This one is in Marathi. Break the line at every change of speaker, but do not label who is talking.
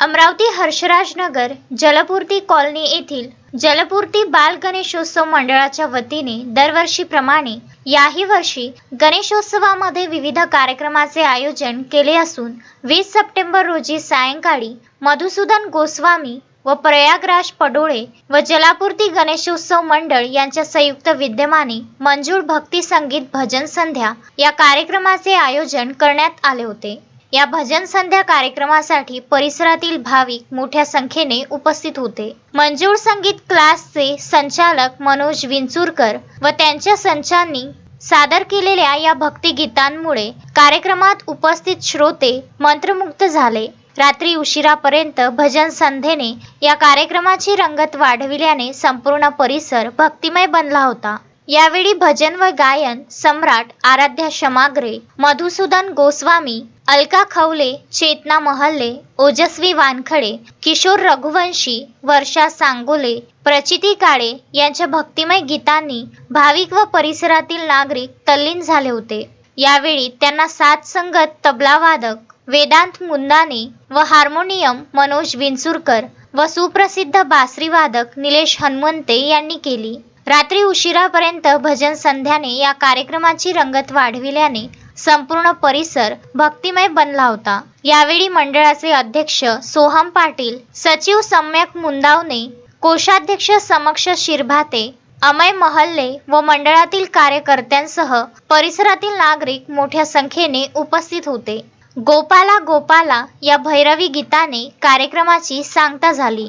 अमरावती हर्षराजनगर जलपूर्ती कॉलनी येथील जलपूर्ती बाल गणेशोत्सव मंडळाच्या वतीने दरवर्षीप्रमाणे याही वर्षी गणेशोत्सवामध्ये विविध कार्यक्रमाचे आयोजन केले असून वीस सप्टेंबर रोजी सायंकाळी मधुसूदन गोस्वामी व प्रयागराज पडोळे व जलापूर्ती गणेशोत्सव मंडळ यांच्या संयुक्त विद्यमाने मंजूळ भक्ती संगीत भजन संध्या या कार्यक्रमाचे आयोजन करण्यात आले होते. या भजन संध्या कार्यक्रमासाठी परिसरातील भाविक मोठ्या संख्येने उपस्थित होते. मंजूर संगीत क्लासचे संचालक मनोज विंचुरकर व त्यांच्या संचांनी सादर केलेल्या या भक्तिगीतांमुळे कार्यक्रमात उपस्थित श्रोते मंत्रमुग्ध झाले. रात्री उशिरापर्यंत भजन संध्येने या कार्यक्रमाची रंगत वाढविल्याने संपूर्ण परिसर भक्तिमय बनला होता. यावेळी भजन व गायन सम्राट आराध्या शमाग्रे मधुसूदन गोस्वामी अलका खवले चेतना महल्ले ओजस्वी वानखडे किशोर रघुवंशी वर्षा सांगोले प्रचिती काळे यांच्या भक्तिमय गीतांनी भाविक व परिसरातील नागरिक तल्लीन झाले होते. यावेळी त्यांना सात संगत तबलावादक वेदांत मुंदाने व हार्मोनियम मनोज विंचुरकर व सुप्रसिद्ध बासरीवादक निलेश हनुमंते यांनी केली. रात्री उशिरापर्यंत भजन संध्याने या कार्यक्रमाची रंगत वाढविल्याने संपूर्ण परिसर भक्तिमय बनला होता. यावेळी मंडळाचे अध्यक्ष सोहम पाटील सचिव सम्यक मुंदावने कोषाध्यक्ष समक्ष शिरभाते अमय महल्ले व मंडळातील कार्यकर्त्यांसह परिसरातील नागरिक मोठ्या संख्येने उपस्थित होते. गोपाला गोपाला या भैरवी गीताने कार्यक्रमाची सांगता झाली.